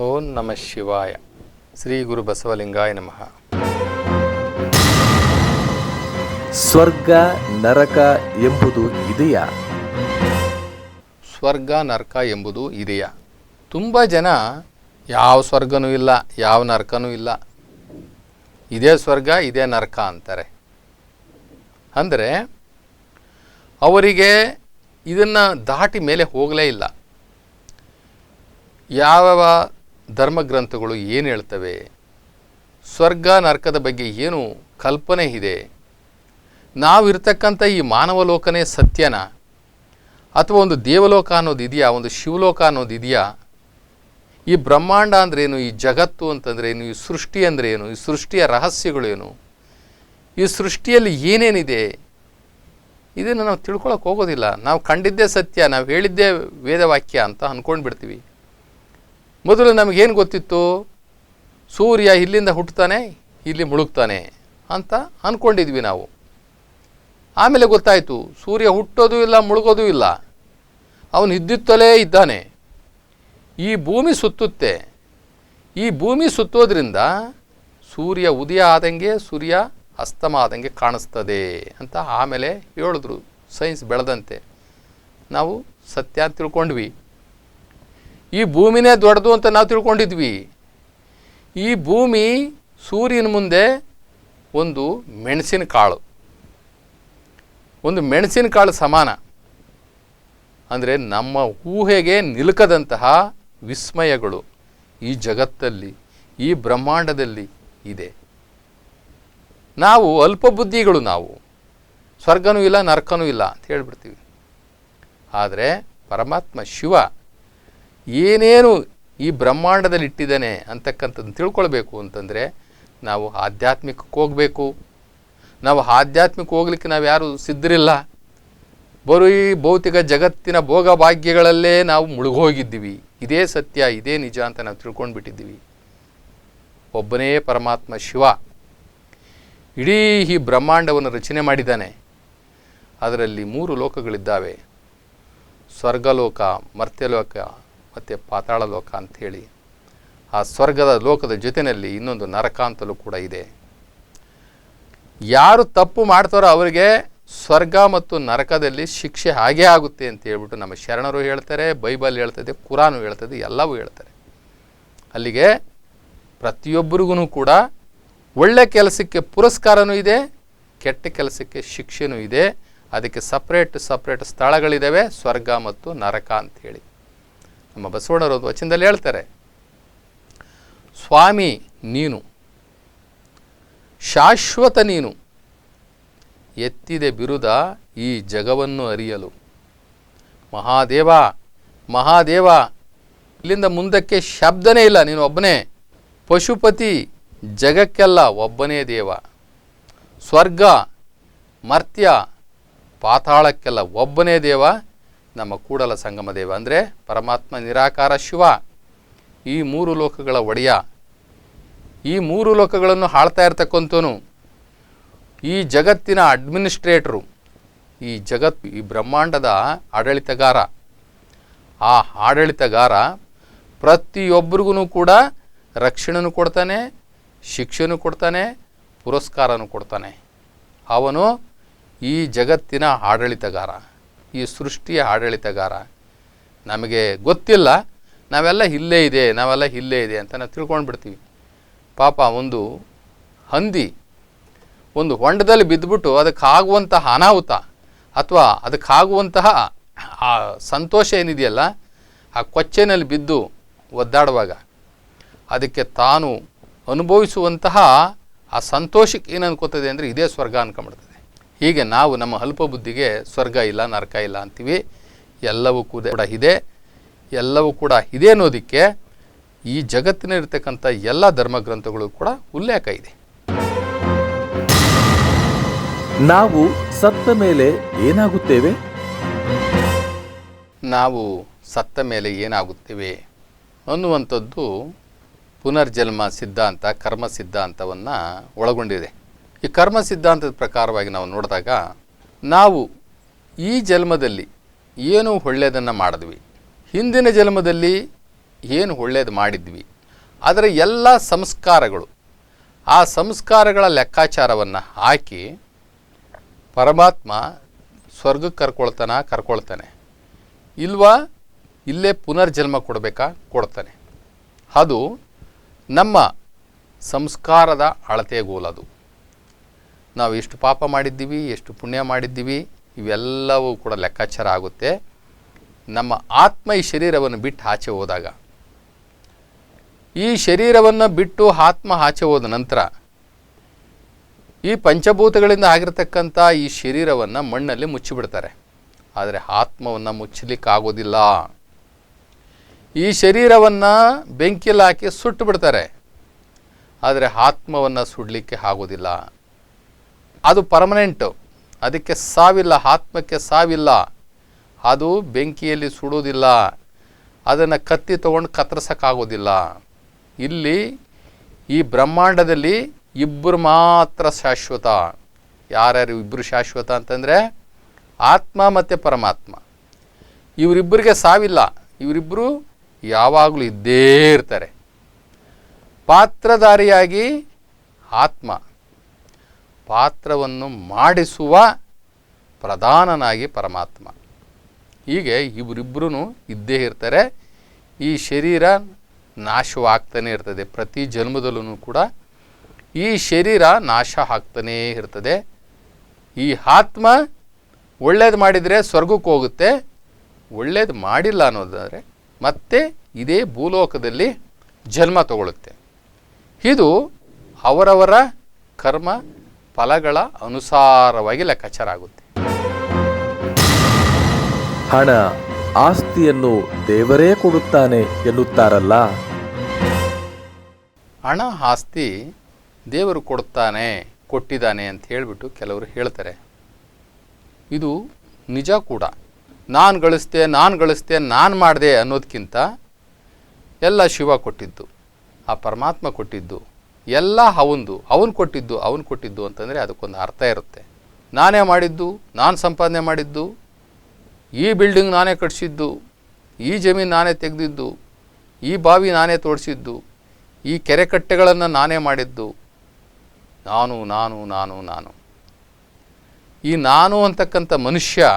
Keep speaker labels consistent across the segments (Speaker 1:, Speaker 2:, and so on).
Speaker 1: ಓಂ ನಮ ಶಿವಾಯ. ಶ್ರೀ ಗುರು ಬಸವಲಿಂಗಾಯ ನಮಃ.
Speaker 2: ಸ್ವರ್ಗ ನರಕ ಎಂಬುದು ಇದೆಯಾ?
Speaker 1: ಸ್ವರ್ಗ ನರಕ ಎಂಬುದು ಇದೆಯಾ? ತುಂಬ ಜನ ಯಾವ ಸ್ವರ್ಗನೂ ಇಲ್ಲ ಯಾವ ನರಕನೂ ಇಲ್ಲ. ಇದೇ ಸ್ವರ್ಗ ಇದೇ ನರಕ ಅಂತಾರೆ. ಅಂದರೆ ಅವರಿಗೆ ಇದನ್ನು ದಾಟಿ ಮೇಲೆ ಹೋಗಲೇ ಇಲ್ಲ. ಯಾವ ಧರ್ಮಗ್ರಂಥಗಳು ಏನು ಹೇಳ್ತವೆ? ಸ್ವರ್ಗ ನರಕದ ಬಗ್ಗೆ ಏನು ಕಲ್ಪನೆ ಇದೆ? ನಾವಿರ್ತಕ್ಕಂಥ ಈ ಮಾನವ ಲೋಕನೇ ಸತ್ಯನ? ಅಥವಾ ಒಂದು ದೇವಲೋಕ ಅನ್ನೋದು ಇದೆಯಾ? ಒಂದು ಶಿವಲೋಕ ಅನ್ನೋದು ಇದೆಯಾ? ಈ ಬ್ರಹ್ಮಾಂಡ ಅಂದ್ರೇನು? ಈ ಜಗತ್ತು ಅಂತಂದ್ರೇನು? ಈ ಸೃಷ್ಟಿ ಅಂದ್ರೇನು? ಈ ಸೃಷ್ಟಿಯ ರಹಸ್ಯಗಳೇನು? ಈ ಸೃಷ್ಟಿಯಲ್ಲಿ ಏನೇನಿದೆ? ಇದನ್ನು ನಾವು ತಿಳ್ಕೊಳಕ್ಕೆ ಹೋಗೋದಿಲ್ಲ. ನಾವು ಕಂಡಿದ್ದೇ ಸತ್ಯ, ನಾವು ಹೇಳಿದ್ದೇ ವೇದವಾಕ್ಯ ಅಂತ ಅಂದ್ಕೊಂಡು ಬಿಡ್ತೀವಿ ಮೊದಲು ನಮಗೇನು ಗೊತ್ತಿತ್ತು? ಸೂರ್ಯ ಇಲ್ಲಿಂದ ಹುಟ್ಟುತ್ತಾನೆ, ಇಲ್ಲಿ ಮುಳುಗ್ತಾನೆ ಅಂತ ಅಂದ್ಕೊಂಡಿದ್ವಿ ನಾವು. ಆಮೇಲೆ ಗೊತ್ತಾಯಿತು, ಸೂರ್ಯ ಹುಟ್ಟೋದು ಇಲ್ಲ, ಮುಳುಗೋದು ಇಲ್ಲ. ಅವನು ಇದ್ದಿತ್ತಲೇ ಇದ್ದಾನೆ. ಈ ಭೂಮಿ ಸುತ್ತುತ್ತೆ. ಈ ಭೂಮಿ ಸುತ್ತೋದ್ರಿಂದ ಸೂರ್ಯ ಉದಯ ಆದಂಗೆ ಸೂರ್ಯ ಅಸ್ತಮ ಆದಂಗೆ ಕಾಣಿಸ್ತದೆ ಅಂತ ಆಮೇಲೆ ಹೇಳಿದ್ರು. ಸೈನ್ಸ್ ಬೆಳೆದಂತೆ. ನಾವು ಸತ್ಯ ತಿಳ್ಕೊಂಡ್ವಿ. ಈ ಭೂಮಿನೇ ದೊಡ್ಡದು ಅಂತ ನಾವು ತಿಳ್ಕೊಂಡಿದ್ವಿ. ಈ ಭೂಮಿ ಸೂರ್ಯನ ಮುಂದೆ ಒಂದು ಮೆಣಸಿನ ಕಾಳು. ಒಂದು ಮೆಣಸಿನ ಕಾಳು ಸಮಾನ. ಅಂದರೆ ನಮ್ಮ ಊಹೆಗೆ ನಿಲುಕದಂತಹ ವಿಸ್ಮಯಗಳು ಈ ಜಗತ್ತಲ್ಲಿ, ಈ ಬ್ರಹ್ಮಾಂಡದಲ್ಲಿ ಇದೆ. ನಾವು ಅಲ್ಪ ಬುದ್ಧಿಗಳು ನಾವು. ಸ್ವರ್ಗನೂ ಇಲ್ಲ, ನರಕನೂ ಇಲ್ಲ ಅಂತ ಹೇಳ್ಬಿಡ್ತೀವಿ. ಆದರೆ ಪರಮಾತ್ಮ ಶಿವ ಏನೇನು ಈ ಬ್ರಹ್ಮಾಂಡದಲ್ಲಿ ಇಟ್ಟಿದ್ದಾನೆ ಅಂತಕ್ಕಂಥದ್ದು ತಿಳ್ಕೊಳ್ಬೇಕು ಅಂತಂದರೆ ನಾವು ಆಧ್ಯಾತ್ಮಿಕಕ್ಕೆ ಹೋಗಬೇಕು. ನಾವು ಆಧ್ಯಾತ್ಮಿಕ ಹೋಗ್ಲಿಕ್ಕೆ ನಾವು ಯಾರು ಸಿದ್ಧರಿಲ್ಲ. ಬರೀ ಭೌತಿಕ ಜಗತ್ತಿನ ಭೋಗ ಭಾಗ್ಯಗಳಲ್ಲೇ ನಾವು ಮುಳುಗೋಗಿದ್ದೀವಿ. ಇದೇ ಸತ್ಯ, ಇದೇ ನಿಜ ಅಂತ ನಾವು ತಿಳ್ಕೊಂಡು ಬಿಟ್ಟಿದ್ದೀವಿ ಒಬ್ಬನೇ ಪರಮಾತ್ಮ ಶಿವ. ಇಡೀ ಈ ಬ್ರಹ್ಮಾಂಡವನ್ನು ರಚನೆ ಮಾಡಿದ್ದಾನೆ. ಅದರಲ್ಲಿ ಮೂರು ಲೋಕಗಳಿದ್ದಾವೆ. ಸ್ವರ್ಗಲೋಕ, ಮರ್ತ್ಯಲೋಕ ಮತ್ತು ಪಾತಾಳ ಲೋಕ ಅಂಥೇಳಿ, ಆ ಸ್ವರ್ಗದ ಲೋಕದ ಜೊತೆಯಲ್ಲಿ ಇನ್ನೊಂದು ನರಕ ಅಂತಲೂ ಕೂಡ ಇದೆ. ಯಾರು ತಪ್ಪು ಮಾಡ್ತಾರೋ ಅವರಿಗೆ ಸ್ವರ್ಗ ಮತ್ತು ನರಕದಲ್ಲಿ ಶಿಕ್ಷೆ ಹಾಗೇ ಆಗುತ್ತೆ ಅಂತ ಹೇಳ್ಬಿಟ್ಟು ನಮ್ಮ ಶರಣರು ಹೇಳ್ತಾರೆ, ಬೈಬಲ್ ಹೇಳ್ತದೆ, ಕುರಾನು ಹೇಳ್ತದೆ, ಎಲ್ಲವೂ ಹೇಳ್ತಾರೆ. ಅಲ್ಲಿಗೆ ಪ್ರತಿಯೊಬ್ಬರಿಗೂ ಕೂಡ ಒಳ್ಳೆ ಕೆಲಸಕ್ಕೆ ಪುರಸ್ಕಾರನೂ ಇದೆ, ಕೆಟ್ಟ ಕೆಲಸಕ್ಕೆ ಶಿಕ್ಷೆನೂ ಇದೆ. ಅದಕ್ಕೆ ಸಪ್ರೇಟ್ ಸಪ್ರೇಟ್ ಸ್ಥಳಗಳಿದ್ದಾವೆ ಸ್ವರ್ಗ ಮತ್ತು ನರಕ ಅಂಥೇಳಿ. ನಮ್ಮ ಬಸವಣ್ಣರು ಒಂದು ವಚನದಲ್ಲಿ ಹೇಳ್ತಾರೆ, ಸ್ವಾಮಿ ನೀನು, ಶಾಶ್ವತ ನೀನು, ಎತ್ತಿದೆ ಬಿರುದ ಈ ಜಗವನ್ನು ಅರಿಯಲು. ಮಹಾದೇವ ಮಹಾದೇವ, ಇಲ್ಲಿಂದ ಮುಂದಕ್ಕೆ ಶಬ್ದನೇ ಇಲ್ಲ, ನೀನು ಒಬ್ಬನೇ, ಪಶುಪತಿ ಜಗಕ್ಕೆಲ್ಲ ಒಬ್ಬನೇ ದೇವ. ಸ್ವರ್ಗ, ಮರ್ತ್ಯ, ಪಾತಾಳಕ್ಕೆಲ್ಲ ಒಬ್ಬನೇ ದೇವ ನಮ್ಮ ಕೂಡಲ ಸಂಗಮ ದೇವ ಅಂದರೆ ಪರಮಾತ್ಮ ನಿರಾಕಾರ ಶಿವ. ಈ ಮೂರು ಲೋಕಗಳ ಒಡೆಯ. ಈ ಮೂರು ಲೋಕಗಳನ್ನು ಆಳ್ತಾ ಇರ್ತಕ್ಕಂಥವನು. ಈ ಜಗತ್ತಿನ ಅಡ್ಮಿನಿಸ್ಟ್ರೇಟ್ರು ಈ ಜಗತ್, ಈ ಬ್ರಹ್ಮಾಂಡದ ಆಡಳಿತಗಾರ. ಆ ಆಡಳಿತಗಾರ ಪ್ರತಿಯೊಬ್ಬರಿಗೂ ಕೂಡ ರಕ್ಷಣೆನೂ ಕೊಡ್ತಾನೆ, ಶಿಕ್ಷೆನೂ ಕೊಡ್ತಾನೆ, ಪುರಸ್ಕಾರನೂ ಕೊಡ್ತಾನೆ. ಅವನು ಈ ಜಗತ್ತಿನ ಆಡಳಿತಗಾರ. ಈ ಸೃಷ್ಟಿಯ ಆಡಳಿತಗಾರ. ನಮಗೆ ಗೊತ್ತಿಲ್ಲ, ನಾವೆಲ್ಲ ಇಲ್ಲೇ ಇದೆ, ನಾವೆಲ್ಲ ಇಲ್ಲೇ ಇದೆ ಅಂತ ನಾವು ತಿಳ್ಕೊಂಡು ಬಿಡ್ತೀವಿ ಪಾಪ ಒಂದು ಹಂದಿ, ಒಂದು ಹೊಂಡದಲ್ಲಿ ಬಿದ್ದುಬಿಟ್ಟು ಅದಕ್ಕಾಗುವಂತಹ ಅನಾಹುತ ಅಥವಾ ಅದಕ್ಕಾಗುವಂತಹ ಆ ಸಂತೋಷ ಏನಿದೆಯಲ್ಲ, ಆ ಕೊಚ್ಚೆನಲ್ಲಿ ಬಿದ್ದು ಒದ್ದಾಡುವಾಗ ಅದಕ್ಕೆ ತಾನು ಅನುಭವಿಸುವಂತಹ ಆ ಸಂತೋಷಕ್ಕೆ ಏನು ಅನ್ಕೋತದೆ ಅಂದರೆ ಇದೇ ಸ್ವರ್ಗ ಅನ್ಕೊಂಬಿಡ್ತದೆ ಹೀಗೆ ನಾವು ನಮ್ಮ ಅಲ್ಪ ಬುದ್ಧಿಗೆ ಸ್ವರ್ಗ ಇಲ್ಲ ನರಕ ಇಲ್ಲ ಅಂತೀವಿ. ಎಲ್ಲವೂ ಕೂಡ ಇದೆ. ಎಲ್ಲವೂ ಕೂಡ ಇದೆ ಅನ್ನೋದಕ್ಕೆ ಈ ಜಗತ್ತಿನಲ್ಲಿರ್ತಕ್ಕಂಥ ಎಲ್ಲ ಧರ್ಮಗ್ರಂಥಗಳು ಕೂಡ ಉಲ್ಲೇಖ ಇದೆ.
Speaker 2: ನಾವು ಸತ್ತ ಮೇಲೆ ಏನಾಗುತ್ತೇವೆ?
Speaker 1: ನಾವು ಸತ್ತ ಮೇಲೆ ಏನಾಗುತ್ತೇವೆ? ಅನ್ನುವಂಥದ್ದು ಪುನರ್ಜನ್ಮ ಸಿದ್ಧಾಂತ ಕರ್ಮ ಸಿದ್ಧಾಂತವನ್ನು ಒಳಗೊಂಡಿದೆ. ಈ ಕರ್ಮ ಸಿದ್ಧಾಂತದ ಪ್ರಕಾರವಾಗಿ ನಾವು ನೋಡಿದಾಗ ನಾವು ಈ ಜನ್ಮದಲ್ಲಿ ಏನು ಒಳ್ಳೆಯದನ್ನು ಮಾಡಿದ್ವಿ, ಹಿಂದಿನ ಜನ್ಮದಲ್ಲಿ ಏನು ಒಳ್ಳೆಯದು ಮಾಡಿದ್ವಿ ಅದರ ಎಲ್ಲ ಸಂಸ್ಕಾರಗಳು, ಆ ಸಂಸ್ಕಾರಗಳ ಲೆಕ್ಕಾಚಾರವನ್ನು ಹಾಕಿ ಪರಮಾತ್ಮ ಸ್ವರ್ಗಕ್ಕೆ ಕರ್ಕೊಳ್ತಾನ, ಕರ್ಕೊಳ್ತಾನೆ. ಇಲ್ವಾ? ಇಲ್ಲೇ ಪುನರ್ಜನ್ಮ ಕೊಡಬೇಕಾ? ಕೊಡ್ತಾನೆ. ಅದು ನಮ್ಮ ಸಂಸ್ಕಾರದ ಅಳತೆಗೋಲದು ನಾವು ಎಷ್ಟು ಪಾಪ ಮಾಡಿದ್ದೀವಿ, ಎಷ್ಟು ಪುಣ್ಯ ಮಾಡಿದ್ದೀವಿ, ಇವೆಲ್ಲವೂ ಕೂಡ ಲೆಕ್ಕಾಚಾರ ಆಗುತ್ತೆ. ನಮ್ಮ ಆತ್ಮ ಈ ಶರೀರವನ್ನು ಬಿಟ್ಟು ಆಚೆ ಹೋದಾಗ, ಈ ಶರೀರವನ್ನು ಬಿಟ್ಟು ಆತ್ಮ ಆಚೆ ಹೋದ ನಂತರ, ಈ ಪಂಚಭೂತಗಳಿಂದ ಆಗಿರತಕ್ಕಂಥ ಈ ಶರೀರವನ್ನು ಮಣ್ಣಲ್ಲಿ ಮುಚ್ಚಿಬಿಡ್ತಾರೆ. ಆದರೆ ಆತ್ಮವನ್ನು ಮುಚ್ಚಲಿಕ್ಕಾಗೋದಿಲ್ಲ. ಈ ಶರೀರವನ್ನು ಬೆಂಕಿಲಾಕಿ ಸುಟ್ಟು ಬಿಡ್ತಾರೆ. ಆದರೆ ಆತ್ಮವನ್ನು ಸುಡಲಿಕ್ಕೆ ಆಗೋದಿಲ್ಲ. ಅದು ಪರ್ಮನೆಂಟು ಅದಕ್ಕೆ ಸಾವಿಲ್ಲ, ಆತ್ಮಕ್ಕೆ ಸಾವಿಲ್ಲ. ಅದು ಬೆಂಕಿಯಲ್ಲಿ ಸುಡೋದಿಲ್ಲ ಅದನ್ನು ಕತ್ತಿ ತೊಗೊಂಡು ಕತ್ತರಿಸೋಕ್ಕಾಗೋದಿಲ್ಲ ಇಲ್ಲಿ ಈ ಬ್ರಹ್ಮಾಂಡದಲ್ಲಿ ಇಬ್ಬರು ಮಾತ್ರ ಶಾಶ್ವತ. ಯಾರ್ಯಾರು ಇಬ್ಬರು ಶಾಶ್ವತ ಅಂತಂದರೆ ಆತ್ಮ ಮತ್ತು ಪರಮಾತ್ಮ. ಇವರಿಬ್ಬರಿಗೆ ಸಾವಿಲ್ಲ. ಇವರಿಬ್ಬರು ಯಾವಾಗಲೂ ಇದ್ದೇ ಇರ್ತಾರೆ. ಪಾತ್ರಧಾರಿಯಾಗಿ ಆತ್ಮ. ಪಾತ್ರವನ್ನು ಮಾಡಿಸುವ ಪ್ರಧಾನನಾಗಿ ಪರಮಾತ್ಮ. ಹೀಗೆ ಇವರಿಬ್ಬರೂ ಇದ್ದೇ ಇರ್ತಾರೆ. ಈ ಶರೀರ ನಾಶವಾಗ್ತಾನೆ ಇರ್ತದೆ. ಪ್ರತಿ ಜನ್ಮದಲ್ಲೂ ಕೂಡ ಈ ಶರೀರ ನಾಶ ಆಗ್ತಾನೇ ಇರ್ತದೆ. ಈ ಆತ್ಮ ಒಳ್ಳೇದು ಮಾಡಿದರೆ ಸ್ವರ್ಗಕ್ಕೆ ಹೋಗುತ್ತೆ. ಒಳ್ಳೇದು ಮಾಡಿಲ್ಲ ಅನ್ನೋದಾದರೆ ಮತ್ತೆ ಇದೇ ಭೂಲೋಕದಲ್ಲಿ ಜನ್ಮ ತಗೊಳ್ಳುತ್ತೆ ಇದು ಅವರವರ ಕರ್ಮ ಫಲಗಳ ಅನುಸಾರವಾಗಿ ಲೆಕ್ಕಾಚಾರ ಆಗುತ್ತೆ.
Speaker 2: ಹಣ ಆಸ್ತಿಯನ್ನು ದೇವರೇ ಕೊಡುತ್ತಾನೆ ಎನ್ನುತ್ತಾರಲ್ಲ?
Speaker 1: ಹಣ ಆಸ್ತಿ ದೇವರು ಕೊಡುತ್ತಾನೆ ಕೊಟ್ಟಿದ್ದಾನೆ ಅಂತ ಹೇಳಿಬಿಟ್ಟು ಕೆಲವರು ಹೇಳ್ತಾರೆ. ಇದು ನಿಜ ಕೂಡ. ನಾನು ಗಳಿಸ್ದೆ ನಾನು ಗಳಿಸ್ತೆ ನಾನು ಮಾಡಿದೆ ಅನ್ನೋದಕ್ಕಿಂತ ಎಲ್ಲ ಶಿವ ಕೊಟ್ಟಿದ್ದು ಆ ಪರಮಾತ್ಮ ಕೊಟ್ಟಿದ್ದು ಎಲ್ಲ ಅವಂದು, ಅವನು ಕೊಟ್ಟಿದ್ದು ಅವನು ಕೊಟ್ಟಿದ್ದು ಅಂತಂದರೆ ಅದಕ್ಕೊಂದು ಅರ್ಥ ಇರುತ್ತೆ. ನಾನೇ ಮಾಡಿದ್ದು, ನಾನು ಸಂಪಾದನೆ ಮಾಡಿದ್ದು, ಈ ಬಿಲ್ಡಿಂಗ್ ನಾನೇ ಕಟ್ಟಿಸಿದ್ದು ಈ ಜಮೀನು ನಾನೇ ತೆಗೆದಿದ್ದು, ಈ ಬಾವಿ ನಾನೇ ತೋಡಿಸಿದ್ದು, ಈ ಕೆರೆ ಕಟ್ಟೆಗಳನ್ನು ನಾನೇ ಮಾಡಿದ್ದು, ನಾನು ನಾನು ನಾನು ನಾನು. ಈ ನಾನು ಅಂತಕ್ಕಂಥ ಮನುಷ್ಯ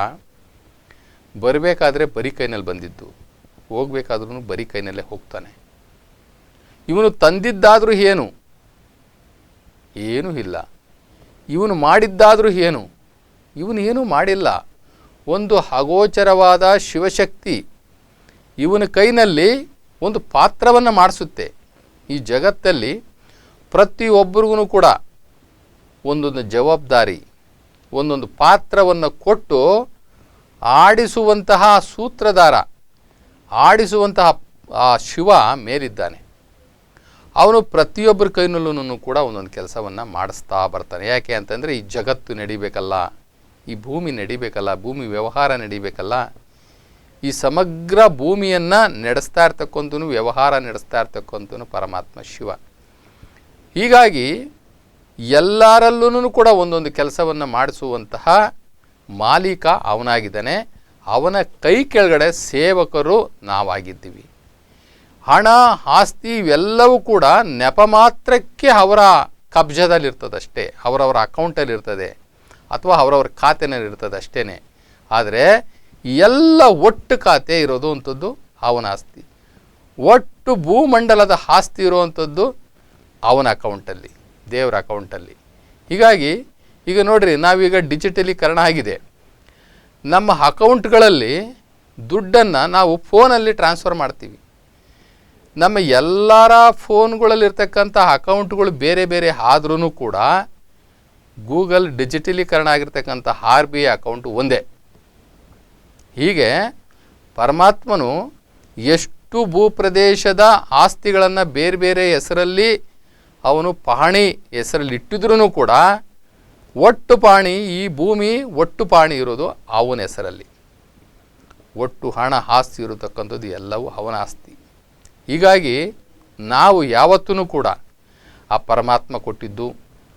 Speaker 1: ಬರಬೇಕಾದ್ರೆ ಬರೀ ಕೈನಲ್ಲಿ ಬಂದಿದ್ದು ಹೋಗಬೇಕಾದ್ರೂ ಬರೀ ಕೈನಲ್ಲೇ ಹೋಗ್ತಾನೆ. ಇವನು ತಂದಿದ್ದಾದರೂ ಏನು? ಏನೂ ಇಲ್ಲ. ಇವನು ಮಾಡಿದ್ದಾದರೂ ಏನು? ಇವನು ಏನೂ ಮಾಡಿಲ್ಲ. ಒಂದು ಅಗೋಚರವಾದ ಶಿವಶಕ್ತಿ ಇವನ ಕೈನಲ್ಲಿ ಒಂದು ಪಾತ್ರವನ್ನು ಮಾಡಿಸುತ್ತೆ. ಈ ಜಗತ್ತಲ್ಲಿ ಪ್ರತಿಯೊಬ್ಬರಿಗೂ ಕೂಡ ಒಂದೊಂದು ಜವಾಬ್ದಾರಿ, ಒಂದೊಂದು ಪಾತ್ರವನ್ನು ಕೊಟ್ಟು ಆಡಿಸುವಂತಹ ಸೂತ್ರಧಾರ, ಆಡಿಸುವಂತಹ ಆ ಶಿವ ಮೇಲಿದ್ದಾನೆ. ಅವನು ಪ್ರತಿಯೊಬ್ಬರ ಕೈನಲ್ಲೂ ಕೂಡ ಒಂದೊಂದು ಕೆಲಸವನ್ನು ಮಾಡಿಸ್ತಾ ಬರ್ತಾನೆ. ಯಾಕೆ ಅಂತಂದರೆ ಈ ಜಗತ್ತು ನಡಿಬೇಕಲ್ಲ, ಈ ಭೂಮಿ ನಡಿಬೇಕಲ್ಲ, ಭೂಮಿ ವ್ಯವಹಾರ ನಡಿಬೇಕಲ್ಲ. ಈ ಸಮಗ್ರ ಭೂಮಿಯನ್ನು ನಡೆಸ್ತಾ ಇರ್ತಕ್ಕಂಥನು ವ್ಯವಹಾರ ನಡೆಸ್ತಾ ಇರ್ತಕ್ಕಂಥನು ಪರಮಾತ್ಮ ಶಿವ. ಹೀಗಾಗಿ ಎಲ್ಲರಲ್ಲೂ ಕೂಡ ಒಂದೊಂದು ಕೆಲಸವನ್ನು ಮಾಡಿಸುವಂತಹ ಮಾಲೀಕ ಅವನಾಗಿದ್ದಾನೆ. ಅವನ ಕೈ ಕೆಳಗಡೆ ಸೇವಕರು ನಾವಾಗಿದ್ದೀವಿ. ಹಣ, ಆಸ್ತಿ ಇವೆಲ್ಲವೂ ಕೂಡ ನೆಪ ಮಾತ್ರಕ್ಕೆ ಅವರ ಕಬ್ಜದಲ್ಲಿರ್ತದಷ್ಟೇ, ಅವರವರ ಅಕೌಂಟಲ್ಲಿ ಇರ್ತದೆ ಅಥವಾ ಅವರವ್ರ ಖಾತೆನಲ್ಲಿ ಇರ್ತದೆ ಅಷ್ಟೇ ಆದರೆ ಎಲ್ಲ ಒಟ್ಟು ಖಾತೆ ಇರೋದು ಅಂಥದ್ದು ಅವನ ಆಸ್ತಿ. ಒಟ್ಟು ಭೂಮಂಡಲದ ಆಸ್ತಿ ಇರುವಂಥದ್ದು ಅವನ ಅಕೌಂಟಲ್ಲಿ, ದೇವರ ಅಕೌಂಟಲ್ಲಿ. ಹೀಗಾಗಿ ಈಗ ನೋಡಿರಿ, ನಾವೀಗ ಡಿಜಿಟಲೀಕರಣ ಆಗಿದೆ. ನಮ್ಮ ಅಕೌಂಟ್ಗಳಲ್ಲಿ ದುಡ್ಡನ್ನು ನಾವು ಫೋನಲ್ಲಿ ಟ್ರಾನ್ಸ್ಫರ್ ಮಾಡ್ತೀವಿ. ನಮ್ಮ ಎಲ್ಲರ ಫೋನ್ಗಳಲ್ಲಿರ್ತಕ್ಕಂಥ ಅಕೌಂಟ್ಗಳು ಬೇರೆ ಬೇರೆ ಆದ್ರೂ ಕೂಡ ಗೂಗಲ್ ಡಿಜಿಟಲೀಕರಣ ಆಗಿರ್ತಕ್ಕಂಥ ಆರ್ ಬಿ ಐ ಅಕೌಂಟು ಒಂದೇ. ಹೀಗೆ ಪರಮಾತ್ಮನು ಎಷ್ಟು ಭೂಪ್ರದೇಶದ ಆಸ್ತಿಗಳನ್ನು ಬೇರೆ ಬೇರೆ ಹೆಸರಲ್ಲಿ ಅವನು ಪಹಣಿ ಹೆಸರಲ್ಲಿ ಇಟ್ಟಿದ್ರೂ ಕೂಡ ಒಟ್ಟು ಪಾಣಿ, ಈ ಭೂಮಿ ಒಟ್ಟು ಪಾಣಿ ಇರೋದು ಅವನ ಹೆಸರಲ್ಲಿ. ಒಟ್ಟು ಹಣ ಆಸ್ತಿ ಇರತಕ್ಕಂಥದ್ದು ಎಲ್ಲವೂ ಅವನ ಆಸ್ತಿ. ಹೀಗಾಗಿ ನಾವು ಯಾವತ್ತೂ ಕೂಡ ಆ ಪರಮಾತ್ಮ ಕೊಟ್ಟಿದ್ದು,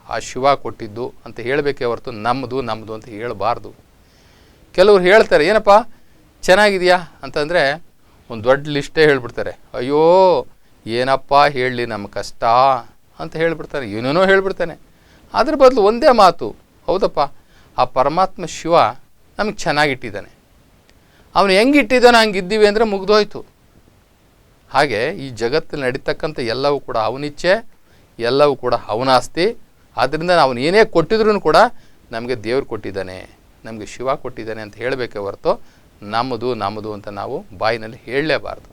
Speaker 1: ಆ ಶಿವ ಕೊಟ್ಟಿದ್ದು ಅಂತ ಹೇಳಬೇಕೇ ಹೊರತು ನಮ್ಮದು ನಮ್ಮದು ಅಂತ ಹೇಳಬಾರ್ದು. ಕೆಲವ್ರು ಹೇಳ್ತಾರೆ, ಏನಪ್ಪ, ಚೆನ್ನಾಗಿದೆಯಾ? ಅಂತಂದರೆ ಒಂದು ದೊಡ್ಡ ಲಿಸ್ಟೇ ಹೇಳ್ಬಿಡ್ತಾರೆ. ಅಯ್ಯೋ, ಏನಪ್ಪ ಹೇಳಲಿ ನಮ್ಮ ಕಷ್ಟ? ಅಂತ ಹೇಳ್ಬಿಡ್ತಾರೆ. ಏನೇನೋ ಹೇಳ್ಬಿಡ್ತಾನೆ. ಅದ್ರ ಬದಲು ಒಂದೇ ಮಾತು, ಹೌದಪ್ಪ, ಆ ಪರಮಾತ್ಮ ಶಿವ ನಮಗೆ ಚೆನ್ನಾಗಿಟ್ಟಿದ್ದಾನೆ. ಅವನು ಹೆಂಗಿಟ್ಟಿದ್ದಾನೆ ಹಂಗಿದ್ದೀವಿ ಹಂಗೆ ಇದ್ದೀವಿ ಅಂದರೆ ಮುಗ್ದೋಯ್ತು. ಹಾಗೆ ಈ ಜಗತ್ತಲ್ಲಿ ನಡೀತಕ್ಕಂಥ ಎಲ್ಲವೂ ಕೂಡ ಅವನಿಚ್ಛೆ ಎಲ್ಲವೂ ಕೂಡ ಅವನ ಆಸ್ತಿ. ಆದ್ದರಿಂದ ಅವನು ಏನೇ ಕೊಟ್ಟಿದ್ರೂ ಕೂಡ ನಮಗೆ ದೇವರು ಕೊಟ್ಟಿದ್ದಾನೆ ನಮಗೆ ಶಿವ ಕೊಟ್ಟಿದ್ದಾನೆ ಅಂತ ಹೇಳಬೇಕೇ ಹೊರತು ನಮ್ಮದು ನಮ್ಮದು ಅಂತ ನಾವು ಬಾಯಿನಲ್ಲಿ ಹೇಳಲೇಬಾರ್ದು.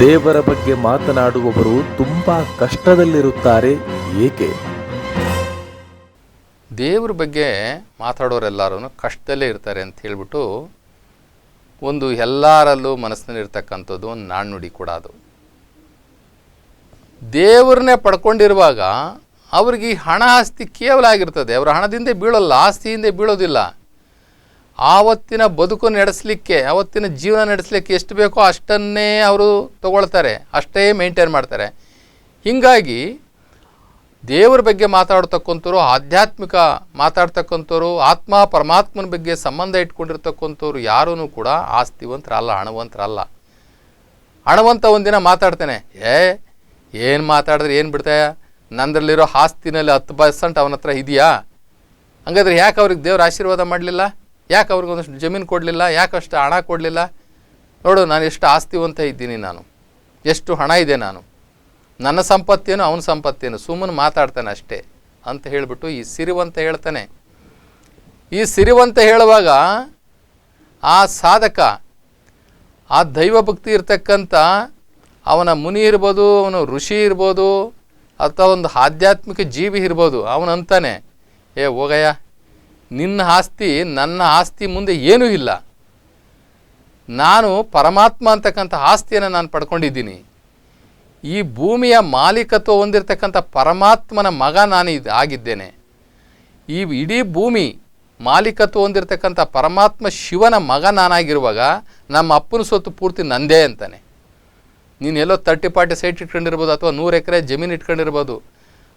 Speaker 2: ದೇವರ ಬಗ್ಗೆ ಮಾತನಾಡುವವರು ತುಂಬ ಕಷ್ಟದಲ್ಲಿರುತ್ತಾರೆ ಏಕೆ?
Speaker 1: ದೇವ್ರ ಬಗ್ಗೆ ಮಾತಾಡೋರೆಲ್ಲರೂ ಕಷ್ಟದಲ್ಲೇ ಇರ್ತಾರೆ ಅಂತ ಹೇಳ್ಬಿಟ್ಟು ಒಂದು ಎಲ್ಲರಲ್ಲೂ ಮನಸ್ಸಿನಲ್ಲಿರ್ತಕ್ಕಂಥದ್ದು ಒಂದು ನಾಣ್ಣುಡಿ ಕೂಡ ಅದು. ದೇವ್ರನ್ನೇ ಪಡ್ಕೊಂಡಿರುವಾಗ ಅವ್ರಿಗೆ ಈ ಹಣ ಆಸ್ತಿ ಕೇವಲ ಆಗಿರ್ತದೆ. ಅವರ ಹಣದಿಂದ ಬೀಳೋಲ್ಲ, ಆಸ್ತಿಯಿಂದ ಬೀಳೋದಿಲ್ಲ. ಆವತ್ತಿನ ಬದುಕು ನಡೆಸಲಿಕ್ಕೆ, ಆವತ್ತಿನ ಜೀವನ ನಡೆಸಲಿಕ್ಕೆ ಎಷ್ಟು ಬೇಕೋ ಅಷ್ಟನ್ನೇ ಅವರು ತಗೊಳ್ತಾರೆ, ಅಷ್ಟೇ ಮೇಂಟೈನ್ ಮಾಡ್ತಾರೆ. ಹೀಗಾಗಿ ದೇವರ ಬಗ್ಗೆ ಮಾತಾಡ್ತಕ್ಕಂಥವ್ರು, ಆಧ್ಯಾತ್ಮಿಕ ಮಾತಾಡ್ತಕ್ಕಂಥವ್ರು, ಆತ್ಮ ಪರಮಾತ್ಮನ ಬಗ್ಗೆ ಸಂಬಂಧ ಇಟ್ಕೊಂಡಿರ್ತಕ್ಕಂಥವ್ರು ಯಾರೂ ಕೂಡ ಆಸ್ತಿವಂತರಲ್ಲ, ಹಣವಂತರಲ್ಲ. ಹಣವಂತ ಒಂದಿನ ಮಾತಾಡ್ತೇನೆ, ಏ, ಏನು ಮಾತಾಡಿದ್ರೆ ಏನು ಬಿಡ್ತಾಯ ನಂದರಲ್ಲಿರೋ ಆಸ್ತಿನಲ್ಲಿ ಹತ್ತು ಪರ್ಸೆಂಟ್ ಅವನ ಹತ್ರ ಇದೆಯಾ? ಹಂಗಾದ್ರೆ ಯಾಕೆ ಅವ್ರಿಗೆ ದೇವ್ರ ಆಶೀರ್ವಾದ ಮಾಡಲಿಲ್ಲ? ಯಾಕೆ ಅವ್ರಿಗೆ ಒಂದಷ್ಟು ಜಮೀನು ಕೊಡಲಿಲ್ಲ? ಯಾಕೆ ಅಷ್ಟು ಹಣ ಕೊಡಲಿಲ್ಲ? ನೋಡು, ನಾನು ಎಷ್ಟು ಆಸ್ತಿವಂತ ಇದ್ದೀನಿ ನಾನು. ಎಷ್ಟು ಹಣ ಇದೆ ನಾನು. ನನ್ನ ಸಂಪತ್ತೇನು ಅವನ ಸಂಪತ್ತೇನು ಸುಮ್ಮನೆ ಮಾತಾಡ್ತಾನೆ ಅಷ್ಟೇ ಅಂತ ಹೇಳಿಬಿಟ್ಟು ಈ ಸಿರಿವಂತ ಹೇಳ್ತಾನೆ. ಈ ಸಿರಿವಂತ ಹೇಳುವಾಗ ಆ ಸಾಧಕ, ಆ ದೈವ ಭಕ್ತಿ ಇರ್ತಕ್ಕಂಥ ಅವನ ಮುನಿ ಇರ್ಬೋದು, ಅವನು ಋಷಿ ಇರ್ಬೋದು, ಅಥವಾ ಒಂದು ಆಧ್ಯಾತ್ಮಿಕ ಜೀವಿ ಇರ್ಬೋದು ಅವನಂತಾನೆ ಏ ಹೋಗಯ್ಯ, ನಿನ್ನ ಆಸ್ತಿ, ನನ್ನ ಆಸ್ತಿ ಮುಂದೆ ಏನೂ ಇಲ್ಲ. ನಾನು ಪರಮಾತ್ಮ ಅಂತಕ್ಕಂಥ ಆಸ್ತಿಯನ್ನು ನಾನು ಪಡ್ಕೊಂಡಿದ್ದೀನಿ. ಈ ಭೂಮಿಯ ಮಾಲೀಕತ್ವ ಹೊಂದಿರತಕ್ಕಂಥ ಪರಮಾತ್ಮನ ಮಗ ನಾನು ಇದು ಆಗಿದ್ದೇನೆ. ಈ ಇಡೀ ಭೂಮಿ ಮಾಲೀಕತ್ವ ಹೊಂದಿರತಕ್ಕಂಥ ಪರಮಾತ್ಮ ಶಿವನ ಮಗ ನಾನಾಗಿರುವಾಗ ನಮ್ಮ ಅಪ್ಪನ ಸೊತ್ತು ಪೂರ್ತಿ ನಂದೇ ಅಂತಾನೆ. ನೀನು ಎಲ್ಲೋ ತರ್ಟಿ ಪಾರ್ಟಿ ಸೈಟ್ ಇಟ್ಕೊಂಡಿರ್ಬೋದು ಅಥವಾ ನೂರು ಎಕರೆ ಜಮೀನು ಇಟ್ಕೊಂಡಿರ್ಬೋದು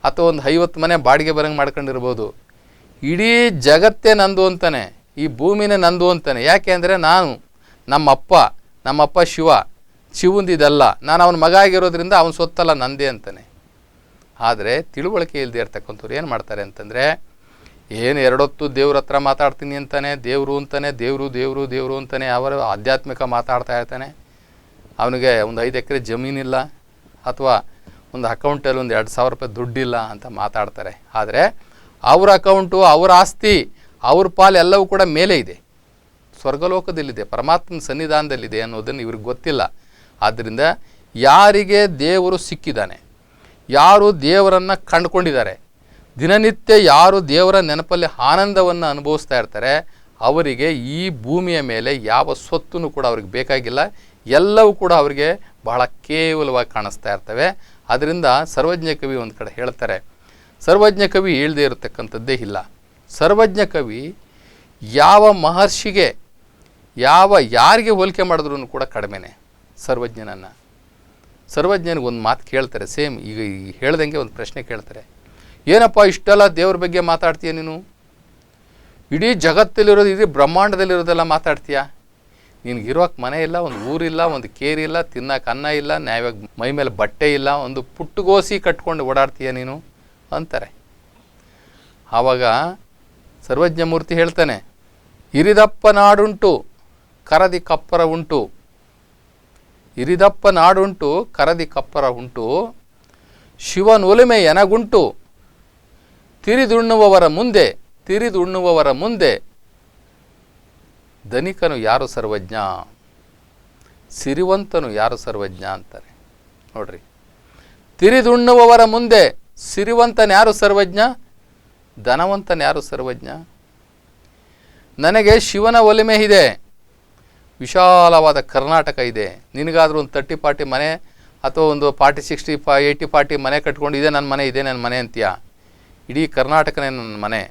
Speaker 1: ಅಥವಾ ಒಂದು ಐವತ್ತು ಮನೆ ಬಾಡಿಗೆ ಬರಂಗೆ ಮಾಡ್ಕೊಂಡಿರ್ಬೋದು. ಇಡೀ ಜಗತ್ತೇ ನಂದು ಅಂತಾನೆ. ಈ ಭೂಮಿನೇ ನಂದು ಅಂತಾನೆ. ಯಾಕೆ ಅಂದರೆ ನಾನು, ನಮ್ಮಪ್ಪ ನಮ್ಮಪ್ಪ ಶಿವ ಶಿವಂದಿದಲ್ಲ ನಾನು ಅವನ ಮಗ ಆಗಿರೋದ್ರಿಂದ ಅವನ ಸೊತ್ತಲ್ಲ ನಂದೇ ಅಂತಾನೆ. ಆದರೆ ತಿಳುವಳಿಕೆ ಇಲ್ಲದೆ ಇರ್ತಕ್ಕಂಥವ್ರು ಏನು ಮಾಡ್ತಾರೆ ಅಂತಂದರೆ, ಏನು ಎರಡೊತ್ತು ದೇವ್ರ ಹತ್ರ ಮಾತಾಡ್ತೀನಿ ಅಂತಾನೆ, ದೇವರು ಅಂತಾನೆ, ದೇವರು ದೇವರು ದೇವರು ಅಂತಾನೆ, ಅವರು ಆಧ್ಯಾತ್ಮಿಕ ಮಾತಾಡ್ತಾ ಇರ್ತಾನೆ. ಅವನಿಗೆ ಒಂದು ಐದು ಎಕರೆ ಜಮೀನಿಲ್ಲ ಅಥವಾ ಒಂದು ಅಕೌಂಟಲ್ಲಿ ಒಂದು ಎರಡು ಸಾವಿರ ರೂಪಾಯಿ ದುಡ್ಡಿಲ್ಲ ಅಂತ ಮಾತಾಡ್ತಾರೆ. ಆದರೆ ಅವ್ರ ಅಕೌಂಟು, ಅವ್ರ ಆಸ್ತಿ, ಅವ್ರ ಪಾಲು ಎಲ್ಲವೂ ಕೂಡ ಮೇಲೆ ಇದೆ. ಸ್ವರ್ಗಲೋಕದಲ್ಲಿದೆ, ಪರಮಾತ್ಮನ ಸನ್ನಿಧಾನದಲ್ಲಿದೆ ಅನ್ನೋದನ್ನು ಇವ್ರಿಗೆ ಗೊತ್ತಿಲ್ಲ. ಆದ್ದರಿಂದ ಯಾರಿಗೆ ದೇವರು ಸಿಕ್ಕಿದ್ದಾನೆ, ಯಾರು ದೇವರನ್ನು ಕಂಡುಕೊಂಡಿದ್ದಾರೆ, ದಿನನಿತ್ಯ ಯಾರು ದೇವರ ನೆನಪಲ್ಲಿ ಆನಂದವನ್ನು ಅನುಭವಿಸ್ತಾ ಇರ್ತಾರೆ, ಅವರಿಗೆ ಈ ಭೂಮಿಯ ಮೇಲೆ ಯಾವ ಸ್ವತ್ತೂ ಕೂಡ ಅವ್ರಿಗೆ ಬೇಕಾಗಿಲ್ಲ, ಎಲ್ಲವೂ ಕೂಡ ಅವರಿಗೆ ಬಹಳ ಕೇವಲವಾಗಿ ಕಾಣಿಸ್ತಾ ಇರ್ತವೆ. ಅದರಿಂದ ಸರ್ವಜ್ಞ ಕವಿ ಒಂದು ಕಡೆ ಹೇಳ್ತಾರೆ, ಸರ್ವಜ್ಞ ಕವಿ ಹೇಳದೇ ಇರತಕ್ಕಂಥದ್ದೇ ಇಲ್ಲ. ಸರ್ವಜ್ಞ ಕವಿ ಯಾವ ಮಹರ್ಷಿಗೆ, ಯಾವ ಯಾರಿಗೆ ಹೋಲಿಕೆ ಮಾಡಿದ್ರೂ ಕೂಡ ಕಡಿಮೆನೆ. ಸರ್ವಜ್ಞನನ್ನು. ಸರ್ವಜ್ಞನಿಗೆ ಒಂದು ಮಾತು ಕೇಳ್ತಾರೆ, ಸೇಮ್ ಈಗ ಈಗ ಹೇಳ್ದಂಗೆ ಒಂದು ಪ್ರಶ್ನೆ ಕೇಳ್ತಾರೆ. ಏನಪ್ಪ ಇಷ್ಟೆಲ್ಲ ದೇವ್ರ ಬಗ್ಗೆ ಮಾತಾಡ್ತೀಯ ನೀನು? ಇಡೀ ಜಗತ್ತಲ್ಲಿರೋದು, ಇಡೀ ಬ್ರಹ್ಮಾಂಡದಲ್ಲಿರೋದೆಲ್ಲ ಮಾತಾಡ್ತೀಯ? ನಿನಗಿರೋಕೆ ಮನೆ ಇಲ್ಲ, ಒಂದು ಊರಿಲ್ಲ ಒಂದು ಕೇರಿಲ್ಲ ತಿನ್ನಕ್ಕೆ ಅನ್ನ ಇಲ್ಲ ನ್ಯಾಯವಾಗಿ ಮೈ ಮೇಲೆ ಬಟ್ಟೆ ಇಲ್ಲ, ಒಂದು ಪುಟ್ಟುಗೋಸಿ ಕಟ್ಕೊಂಡು ಓಡಾಡ್ತೀಯ ನೀನು? ಅಂತಾರೆ. ಆವಾಗ ಸರ್ವಜ್ಞ ಮೂರ್ತಿ ಹೇಳ್ತಾನೆ, ಇರಿದಪ್ಪ ನಾಡುಂಟು, ಕರದಿ ಕಪ್ಪರ ಉಂಟು ಇರಿದಪ್ಪ ನಾಡುಂಟು, ಕರದಿ ಕಪ್ಪರ ಉಂಟು. ಶಿವನೊಲಿಮೆ ಎನಗುಂಟು. ತಿರಿದುಣ್ಣುವವರ ಮುಂದೆ ತಿರಿದುಣ್ಣುವವರ ಮುಂದೆ. ಧನಿಕನು ಯಾರು ಸರ್ವಜ್ಞ? ಸಿರಿವಂತನು ಯಾರು ಸರ್ವಜ್ಞ ಅಂತಾರೆ. ನೋಡ್ರಿ. ತಿರಿದುಣ್ಣುವವರ ಮುಂದೆ, ಸಿರಿವಂತನ ಯಾರು ಸರ್ವಜ್ಞ? ಧನವಂತನ ಯಾರು ಸರ್ವಜ್ಞ? ನನಗೆ ಶಿವನ ಒಲಿಮೆ ಇದೆ. ವಿಶಾಲವಾದ ಕರ್ನಾಟಕ ಇದೆ. ನಿನಗಾದರೂ ಒಂದು ತರ್ಟಿ ಪಾರ್ಟಿ ಮನೆ ಅಥವಾ ಒಂದು forty sixty fifty eighty forty ಮನೆ ಕಟ್ಕೊಂಡು ಇದೆ ನನ್ನ ಮನೆ, ಇದೆ ನನ್ನ ಮನೆ ಅಂತೀಯ? ಇಡೀ ಕರ್ನಾಟಕನೇ ನನ್ನ ಮನೆ.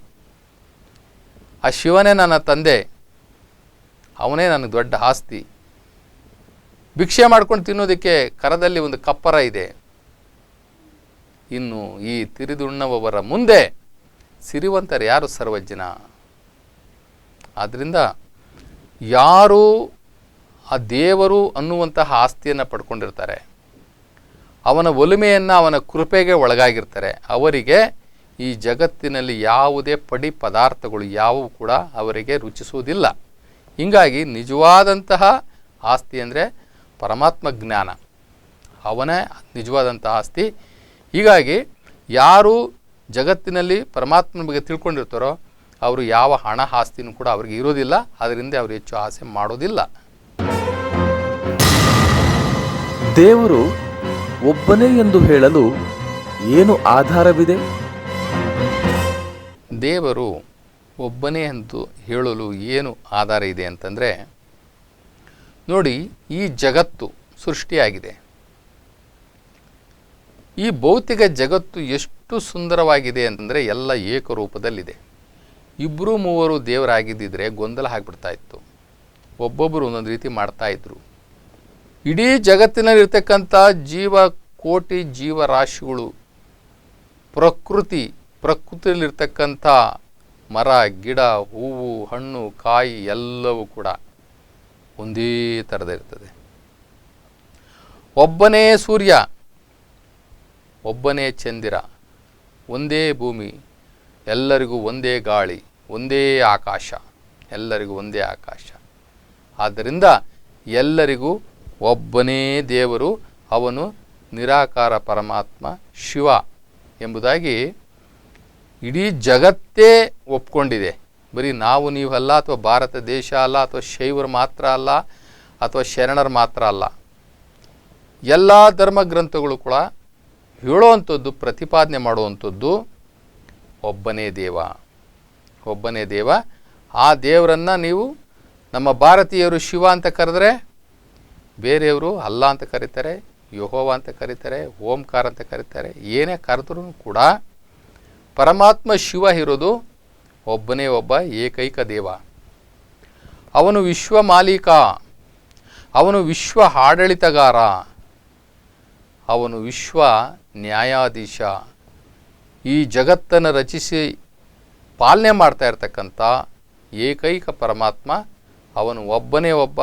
Speaker 1: ಆ ಶಿವನೇ ನನ್ನ ತಂದೆ. ಅವನೇ ನನಗೆ ದೊಡ್ಡ ಆಸ್ತಿ. ಭಿಕ್ಷೆ ಮಾಡ್ಕೊಂಡು ತಿನ್ನೋದಕ್ಕೆ ಕರದಲ್ಲಿ ಒಂದು ಕಪ್ಪರ ಇದೆ. ಇನ್ನು ಈ ತಿರಿದುಣ್ಣವರ ಮುಂದೆ ಸಿರಿವಂತರು ಯಾರು ಸರ್ವಜ್ಞ? ಆದ್ದರಿಂದ ಯಾರು ಆ ದೇವರು ಅನ್ನುವಂತಹ ಆಸ್ತಿಯನ್ನು ಪಡ್ಕೊಂಡಿರ್ತಾರೆ. ಅವನ ಒಲುಮೆಯನ್ನು ಅವನ ಕೃಪೆಗೆ ಒಳಗಾಗಿರ್ತಾರೆ. ಅವರಿಗೆ ಈ ಜಗತ್ತಿನಲ್ಲಿ ಯಾವುದೇ ಪಡಿ ಪದಾರ್ಥಗಳು ಯಾವುವು ಕೂಡ ಅವರಿಗೆ ರುಚಿಸುವುದಿಲ್ಲ. ಹೀಗಾಗಿ ನಿಜವಾದಂತಹ ಆಸ್ತಿ ಅಂದರೆ ಪರಮಾತ್ಮ ಜ್ಞಾನ. ಅವನೇ ನಿಜವಾದಂತಹ ಆಸ್ತಿ. ಹೀಗಾಗಿ ಯಾರು ಜಗತ್ತಿನಲ್ಲಿ ಪರಮಾತ್ಮನ ಬಗ್ಗೆ ತಿಳ್ಕೊಂಡಿರ್ತಾರೋ, ಅವರು ಯಾವ ಹಣ ಆಸ್ತಿನೂ ಕೂಡ ಅವರಿಗೆ ಇರೋದಿಲ್ಲ ಅದರಿಂದ ಅವರು ಹೆಚ್ಚು ಆಸೆ ಮಾಡೋದಿಲ್ಲ.
Speaker 2: ದೇವರು ಒಬ್ಬನೇ ಎಂದು ಹೇಳಲು ಏನು ಆಧಾರವಿದೆ?
Speaker 1: ದೇವರು ಒಬ್ಬನೇ ಎಂದು ಹೇಳಲು ಏನು ಆಧಾರ ಇದೆ ಅಂತಂದರೆ, ನೋಡಿ ಈ ಜಗತ್ತು ಸೃಷ್ಟಿಯಾಗಿದೆ. ಈ ಭೌತಿಕ ಜಗತ್ತು ಎಷ್ಟು ಸುಂದರವಾಗಿದೆ ಅಂತಂದರೆ ಎಲ್ಲ ಏಕರೂಪದಲ್ಲಿದೆ. ಇಬ್ಬರು ಮೂವರು ದೇವರಾಗಿದ್ದಿದ್ರೆ ಗೊಂದಲ ಆಗಿಬಿಡ್ತಾ ಇತ್ತು. ಒಬ್ಬೊಬ್ಬರು ಒಂದೊಂದು ರೀತಿ ಮಾಡ್ತಾ ಇದ್ರು. ಇಡೀ ಜಗತ್ತಿನಲ್ಲಿರ್ತಕ್ಕಂಥ ಜೀವ ಕೋಟಿ ಜೀವರಾಶಿಗಳು, ಪ್ರಕೃತಿ, ಪ್ರಕೃತಿಯಲ್ಲಿರ್ತಕ್ಕಂಥ ಮರ, ಗಿಡ, ಹೂವು, ಹಣ್ಣು, ಕಾಯಿ ಎಲ್ಲವೂ ಕೂಡ ಒಂದೇ ಥರದ ಇರ್ತದೆ. ಒಬ್ಬನೇ ಸೂರ್ಯ, ಒಬ್ಬನೇ ಚಂದಿರ, ಒಂದೇ ಭೂಮಿ, ಎಲ್ಲರಿಗೂ ಒಂದೇ ಗಾಳಿ, ಒಂದೇ ಆಕಾಶ, ಎಲ್ಲರಿಗೂ ಒಂದೇ ಆಕಾಶ. ಆದ್ದರಿಂದ ಎಲ್ಲರಿಗೂ ಒಬ್ಬನೇ ದೇವರು ಅವನು ನಿರಾಕಾರ ಪರಮಾತ್ಮ ಶಿವ ಎಂಬುದಾಗಿ ಇಡೀ ಜಗತ್ತೇ ಒಪ್ಕೊಂಡಿದೆ. ಬರೀ ನಾವು ನೀವಲ್ಲ ಅಥವಾ ಭಾರತ ದೇಶ ಅಲ್ಲ ಅಥವಾ ಶೈವರು ಮಾತ್ರ ಅಲ್ಲ ಅಥವಾ ಶರಣರು ಮಾತ್ರ ಅಲ್ಲ. ಎಲ್ಲ ಧರ್ಮ ಗ್ರಂಥಗಳು ಕೂಡ ಹೇಳುವಂಥದ್ದು, ಪ್ರತಿಪಾದನೆ ಮಾಡುವಂಥದ್ದು ಒಬ್ಬನೇ ದೇವ. ಒಬ್ಬನೇ ದೇವ. ಆ ದೇವರನ್ನು ನೀವು ನಮ್ಮ ಭಾರತೀಯರು ಶಿವ ಅಂತ ಕರೆದ್ರೆ ಬೇರೆಯವರು ಅಲ್ಲ ಅಂತ ಕರೀತಾರೆ, ಯಹೋವ ಅಂತ ಕರೀತಾರೆ, ಓಂಕಾರ ಅಂತ ಕರೀತಾರೆ, ಏನೇ ಕರೆದ್ರೂ ಕೂಡ ಪರಮಾತ್ಮ ಶಿವ ಇರೋದು ಒಬ್ಬನೇ ಒಬ್ಬ ಏಕೈಕ ದೇವ. ಅವನು ವಿಶ್ವ ಮಾಲೀಕ, ಅವನು ವಿಶ್ವ ಆಡಳಿತಗಾರ, ಅವನು ವಿಶ್ವ ನ್ಯಾಯಾಧೀಶ. ಈ ಜಗತ್ತನ್ನು ರಚಿಸಿ ಪಾಲನೆ ಮಾಡ್ತಾ ಇರ್ತಕ್ಕಂಥ ಏಕೈಕ ಪರಮಾತ್ಮ ಅವನು ಒಬ್ಬನೇ ಒಬ್ಬ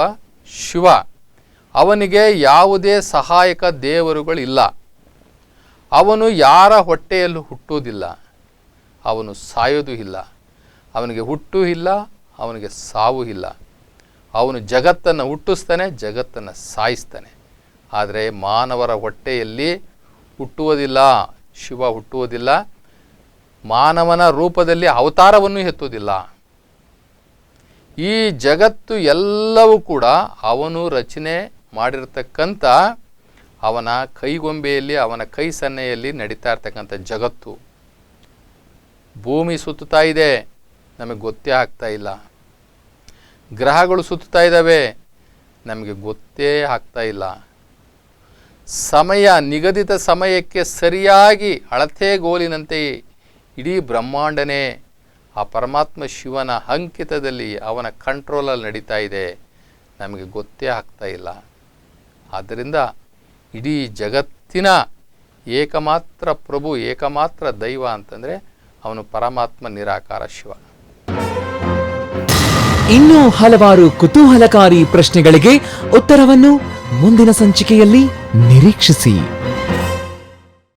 Speaker 1: ಶಿವ. ಅವನಿಗೆ ಯಾವುದೇ ಸಹಾಯಕ ದೇವರುಗಳಿಲ್ಲ. ಅವನು ಯಾರ ಹೊಟ್ಟೆಯಲ್ಲೂ ಹುಟ್ಟುವುದಿಲ್ಲ. ಅವನು ಸಾಯೋದು ಇಲ್ಲ. ಅವನಿಗೆ ಹುಟ್ಟು ಇಲ್ಲ, ಅವನಿಗೆ ಸಾವು ಇಲ್ಲ. ಅವನು ಜಗತ್ತನ್ನು ಹುಟ್ಟಿಸ್ತಾನೆ, ಜಗತ್ತನ್ನು ಸಾಯಿಸ್ತಾನೆ. ಆದರೆ ಮಾನವರ ಹೊಟ್ಟೆಯಲ್ಲಿ ಹುಟ್ಟುವುದಿಲ್ಲ, ಶಿವ ಹುಟ್ಟುವುದಿಲ್ಲ, ಮಾನವನ ರೂಪದಲ್ಲಿ ಅವತಾರವನ್ನು ಎತ್ತುವುದಿಲ್ಲ. ಈ ಜಗತ್ತು ಎಲ್ಲವೂ ಕೂಡ ಅವನು ರಚನೆ ಮಾಡಿರ್ತಕ್ಕಂಥ ಅವನ ಕೈಗೊಂಬೆಯಲ್ಲಿ, ಅವನ ಕೈ ಸನ್ನೆಯಲ್ಲಿ ನಡೀತಾ ಇರ್ತಕ್ಕಂಥ ಜಗತ್ತು. ಭೂಮಿ ಸುತ್ತುತ್ತಾ ಇದೆ, ನಮಗೆ ಗೊತ್ತೇ ಆಗ್ತಾ ಇಲ್ಲ. ಗ್ರಹಗಳು ಸುತ್ತುತ್ತಾ ಇದ್ದಾವೆ, ನಮಗೆ ಗೊತ್ತೇ ಆಗ್ತಾ ಇಲ್ಲ. ಸಮಯ, ನಿಗದಿತ ಸಮಯಕ್ಕೆ ಸರಿಯಾಗಿ ಅಳತೆ ಗೋಲಿನಂತೆ ಇಡೀ ಬ್ರಹ್ಮಾಂಡನೇ ಆ ಪರಮಾತ್ಮ ಶಿವನ ಅಂಕಿತದಲ್ಲಿ ಅವನ ಕಂಟ್ರೋಲಲ್ಲಿ ನಡೀತಾ ಇದೆ. ನಮಗೆ ಗೊತ್ತೇ ಆಗ್ತಾ ಇಲ್ಲ. ಆದ್ದರಿಂದ ಇಡೀ ಜಗತ್ತಿನ ಏಕಮಾತ್ರ ಪ್ರಭು, ಏಕಮಾತ್ರ ದೈವ ಅಂತಂದರೆ ಅವನು ಪರಮಾತ್ಮ ನಿರಾಕಾರ ಶಿವ.
Speaker 3: ಇನ್ನೂ ಹಲವಾರು ಕುತೂಹಲಕಾರಿ ಪ್ರಶ್ನೆಗಳಿಗೆ ಉತ್ತರವನ್ನು ಮುಂದಿನ ಸಂಚಿಕೆಯಲ್ಲಿ ನಿರೀಕ್ಷಿಸಿ.